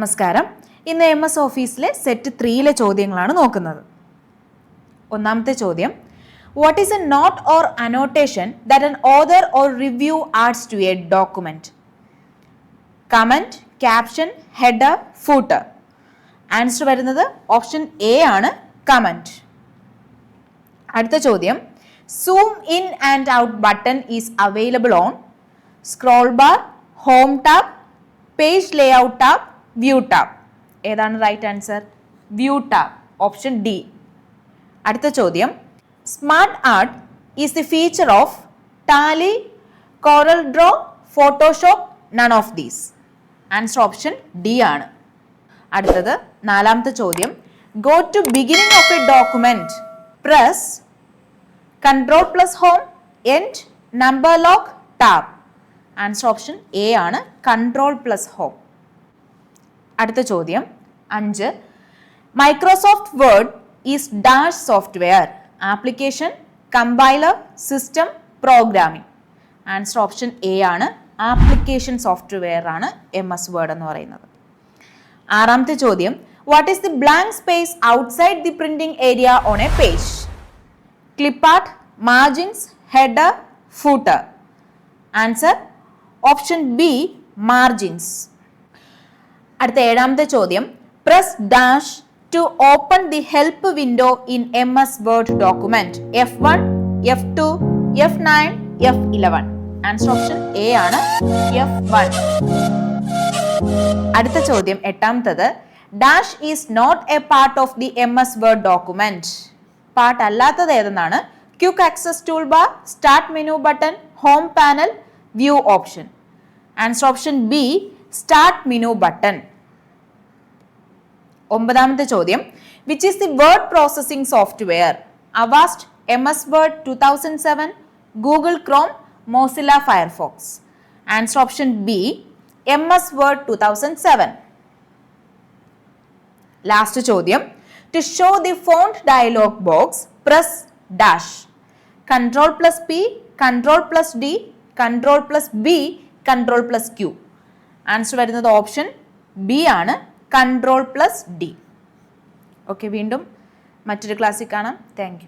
നമസ്കാരം. ഇന്ന് M S ഓഫീസിലെ സെറ്റ് ത്രീയിലെ ചോദ്യങ്ങളാണ് നോക്കുന്നത്. ഒന്നാമത്തെ ചോദ്യം. What is a note or annotation that an author or review adds to a document comment caption header footer answer വരുന്നത് ഓപ്ഷൻ എ ആണ് കമന്റ് അടുത്ത ചോദ്യം. Zoom in and out button is available on scroll bar home tab page layout tab view tab ഏതാണ് right answer view tab option D അടുത്ത ചോദ്യം. Smart art is the feature of Tally Corel Draw Photoshop none of these answer option D ആണ്. അടുത്തത് നാലാമത്തെ ചോദ്യം. Go to beginning of a document press control plus home end number lock tab answer option A ആണ് control plus home അടുത്ത ചോദ്യം. അഞ്ച്. Microsoft Word is dash software application compiler system programming answer option A ആണ്. Application software ആണ് M S Word എന്ന് പറയുന്നത്. ആറാമത്തെ ചോദ്യം. What is the blank space outside the printing area on a page clipart margins header footer answer option B margins അടുത്ത ഏഴാമത്തെ ചോദ്യം. Press dash to open the help window in M S Word document F one F two F nine F eleven answer option A ആണ്. F one അടുത്ത ചോദ്യം എട്ടാമത്തത്. Dash is not a part of the M S Word document part അല്ലാത്തത് ഏതെന്നാണ്? Quick access tool bar start menu button home panel view option answer option B start menu button ഒമ്പതാമത്തെ ചോദ്യം. Which is the word processing software Avast M S Word two thousand seven Google Chrome Mozilla Firefox answer option B M S Word two thousand seven last ചോദ്യം. To show the font dialog box press dash control plus P control plus D control plus B control plus Q answer വരുന്നത് option B ആണ്. Control plus D okay വീണ്ടും മറ്റൊരു ക്ലാസ്സിൽ കാണാം. Thank